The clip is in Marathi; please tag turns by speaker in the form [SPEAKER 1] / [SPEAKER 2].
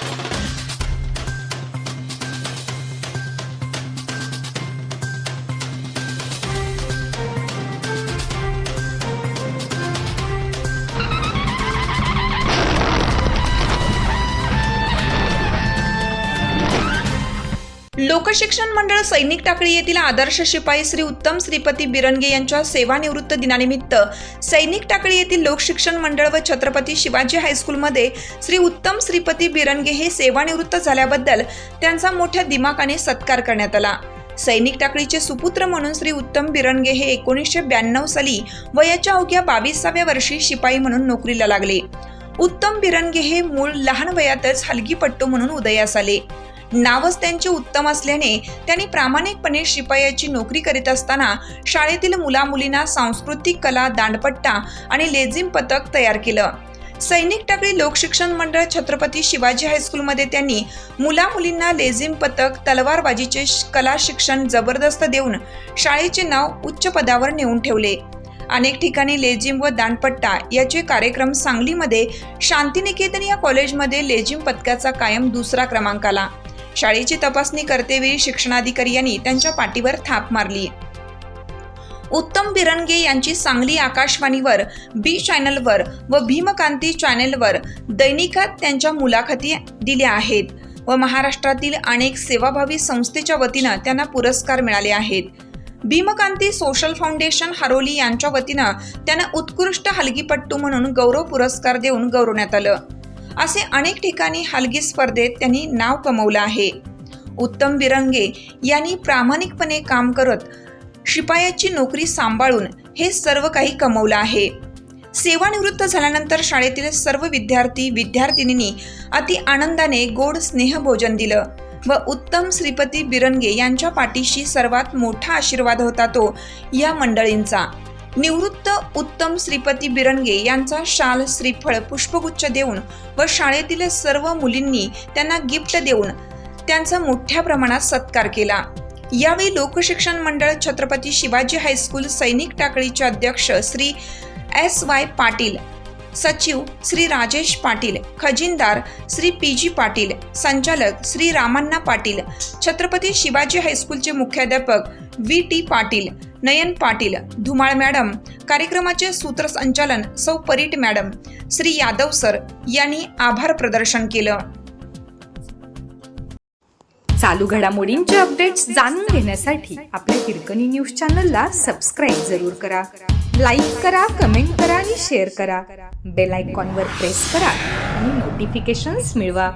[SPEAKER 1] Thank you. लोकशिक्षण मंडळ सैनिक टाकळी येथील आदर्श शिपाई श्री उत्तम श्रीपती बिरणगे यांच्या सेवानिवृत्त दिनानिमित्त सैनिक टाकळी येथील लोकशिक्षण मंडळ व छत्रपती शिवाजी हायस्कूलमध्ये श्री उत्तम श्रीपती बिरणगे हे सेवानिवृत्त झाल्याबद्दल त्यांचा मोठ्या दिमाकाने सत्कार करण्यात आला. सैनिक टाकळीचे सुपुत्र म्हणून श्री उत्तम बिरणगे हे एकोणीसशे ब्याण्णव साली वयाच्या अवघ्या बावीसाव्या वर्षी शिपाई म्हणून नोकरीला लागले. उत्तम बिरणगे हे मूळ लहान वयातच हलगीपट्टू म्हणून उदयास आले. नावच त्यांचे उत्तम असल्याने त्यांनी प्रामाणिकपणे शिपायाची नोकरी करीत असताना शाळेतील मुलामुलींना सांस्कृतिक कला दांडपट्टा आणि लेझिम पथक तयार केलं. सैनिक टाकळी लोकशिक्षण मंडळ छत्रपती शिवाजी हायस्कूलमध्ये त्यांनी मुलामुलींना लेझिम पथक तलवारबाजीचे श- कला शिक्षण जबरदस्त देऊन शाळेचे नाव उच्च पदावर नेऊन ठेवले. अनेक ठिकाणी लेझिम व दांडपट्टा याचे कार्यक्रम सांगलीमध्ये शांतिनिकेतन या कॉलेजमध्ये लेझिम पथकाचा कायम दुसरा क्रमांक आला. शाळेची तपासणी करतेवेळी शिक्षणाधिकारी यांनी त्यांच्या पाठीवर थाप मारली. उत्तम बिरंगे यांची सांगली आकाशवाणीवर बी चॅनलवर व भीमकांती चॅनलवर दैनिकात त्यांच्या मुलाखती दिल्या आहेत व महाराष्ट्रातील अनेक सेवाभावी संस्थेच्या वतीनं त्यांना पुरस्कार मिळाले आहेत. भीमकांती सोशल फाउंडेशन हरोली यांच्या वतीनं त्यांना उत्कृष्ट हलगीपट्टू म्हणून गौरव पुरस्कार देऊन गौरवण्यात आलं. असे अनेक ठिकाणी हलगी स्पर्धेत त्यांनी नाव कमवलं आहे. उत्तम बिरंगे यांनी प्रामाणिकपणे काम करत शिपायाची नोकरी सांभाळून हे सर्व काही कमवलं आहे. सेवानिवृत्त झाल्यानंतर शाळेतील सर्व विद्यार्थी विद्यार्थिनींनी अति आनंदाने गोड स्नेहभोजन दिलं व उत्तम श्रीपती बिरंगे यांच्या पाठीशी सर्वात मोठा आशीर्वाद होता तो या मंडळींचा. निवृत्त उत्तम श्रीपती बिरंगे यांचा शाल श्रीफळ पुष्पगुच्छ देऊन व शाळेतील सर्व मुलींनी त्यांना गिफ्ट देऊन त्यांचा मोठ्या प्रमाणात सत्कार केला. यावेळी लोकशिक्षण मंडळ छत्रपती शिवाजी हायस्कूल सैनिक टाकळीचे अध्यक्ष श्री एस वाय पाटील सचिव श्री राजेश पाटील खजिनदार श्री पी जी पाटील संचालक श्री रामण्णा पाटील छत्रपती शिवाजी हायस्कूलचे मुख्याध्यापक V T Patil Nayan Patil Dhumal madam कार्यक्रमाचे सूत्रसंचालन सौ परीट मॅडम श्री यादव सर यांनी आभार प्रदर्शन केलं.
[SPEAKER 2] चालू घडामोडींचे अपडेट्स जाणून घेण्यासाठी आपल्या हिरकणी न्यूज चॅनलला सबस्क्राईब जरूर करा. लाईक करा कमेंट करा आणि शेअर करा. बेल आयकॉनवर प्रेस करा आणि नोटिफिकेशन्स मिळवा.